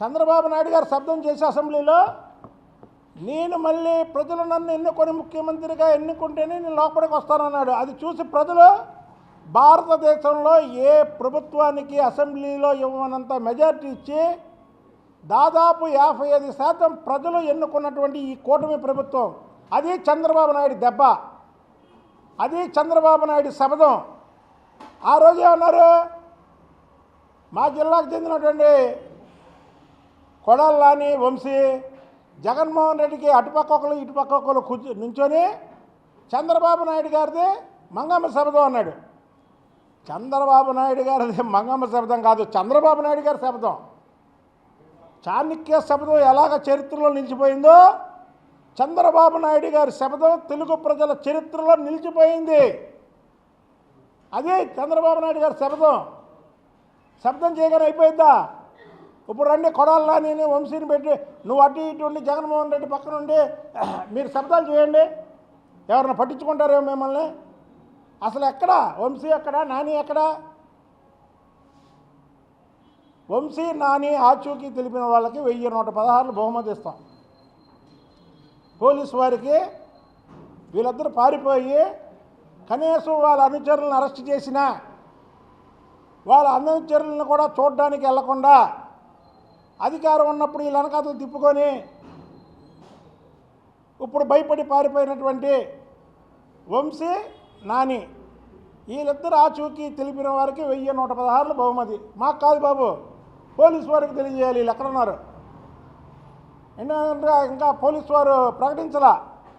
చంద్రబాబు నాయుడు గారు శబ్దం చేసి అసెంబ్లీలో నేను మళ్ళీ ప్రజలు నన్ను ఎన్నుకొని ముఖ్యమంత్రిగా ఎన్నుకుంటేనే నేను లోపలికి వస్తానన్నాడు. అది చూసి ప్రజలు భారతదేశంలో ఏ ప్రభుత్వానికి అసెంబ్లీలో ఇవ్వనంత మెజారిటీ ఇచ్చి దాదాపు యాభై ఐదు శాతం ప్రజలు ఎన్నుకున్నటువంటి ఈ కూటమి ప్రభుత్వం అది చంద్రబాబు నాయుడు దెబ్బ. అది చంద్రబాబు నాయుడు శబదం ఆ రోజు ఏమన్నారు? మా జిల్లాకు చెందినటువంటి కొడాలని వంశీ జగన్మోహన్ రెడ్డికి అటుపక్క ఒకరు ఇటుపక్క ఒకరు కూర్చు నుంచొని చంద్రబాబు నాయుడు గారిది మంగమ్మ శబ్దం అన్నాడు. చంద్రబాబు నాయుడు గారిది మంగమ్మ శబ్దం కాదు చంద్రబాబు నాయుడు గారి శబ్దం. చాణక్య శబ్దం ఎలాగ చరిత్రలో నిలిచిపోయిందో చంద్రబాబు నాయుడు గారి శబ్దం తెలుగు ప్రజల చరిత్రలో నిలిచిపోయింది. అదే చంద్రబాబు నాయుడు గారి శబ్దం. శబ్దం చేయగానే అయిపోయిందా? ఇప్పుడు రండి కొడాలా నేను వంశీని పెట్టి నువ్వు అటు ఇటు ఉండి జగన్మోహన్ రెడ్డి పక్కన ఉండి మీరు శబ్దాలు చేయండి. ఎవరైనా పట్టించుకుంటారేమో మిమ్మల్ని? అసలు ఎక్కడ? వంశీ ఎక్కడ? నాని ఎక్కడ? వంశీ నాని ఆచూకీ తెలిపిన వాళ్ళకి వెయ్యి నూట పదహారులు బహుమతి ఇస్తాం. పోలీసు వారికి వీళ్ళిద్దరూ పారిపోయి కనీసం వాళ్ళ అనుచరులను అరెస్ట్ చేసినా వాళ్ళ అనుచరులను కూడా చూడడానికి వెళ్ళకుండా అధికారం ఉన్నప్పుడు ఈ వెనకాతలు తిప్పుకొని ఇప్పుడు భయపడి పారిపోయినటువంటి వంశీ నాని వీళ్ళిద్దరు ఆచూకీ తెలిపిన వారికి వెయ్యి నూట పదహారులు బహుమతి. మాకు కాదు బాబు పోలీసు వారికి తెలియజేయాలి వీళ్ళు ఎక్కడున్నారు? ఎందుకంటే ఇంకా పోలీసు వారు ప్రకటించలా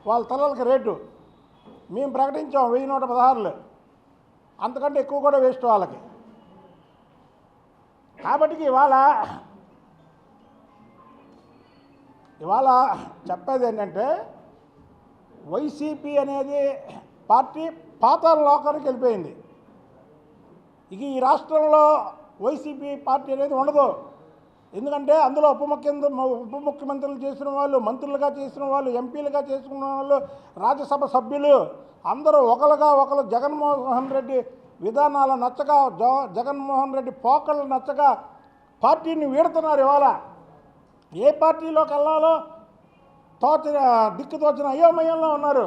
వాళ్ళ తలలకి రేటు. మేము ప్రకటించాం వెయ్యి నూట పదహారులు. అంతకంటే ఎక్కువ కూడా వేస్ట్ వాళ్ళకి. కాబట్టి ఇవాళ ఇవాళ చెప్పేది ఏంటంటే వైసీపీ అనేది పార్టీ పాత లోకానికి వెళ్ళిపోయింది. ఇక ఈ రాష్ట్రంలో వైసీపీ పార్టీ అనేది ఉండదు. ఎందుకంటే అందులో ఉప ముఖ్యమంత్రి ఉప ముఖ్యమంత్రులు చేసిన వాళ్ళు మంత్రులుగా చేసిన వాళ్ళు ఎంపీలుగా చేసుకున్న వాళ్ళు రాజ్యసభ సభ్యులు అందరూ ఒకరుగా ఒకరు జగన్మోహన్ రెడ్డి విధానాలు నచ్చక జ జగన్మోహన్ రెడ్డి పోకళ్ళు నచ్చక పార్టీని వీడుతున్నారు ఇవాళ. ఏ పార్టీలోకి వెళ్ళాలో తోచిన దిక్కు తోచిన అయోమయంలో ఉన్నారు.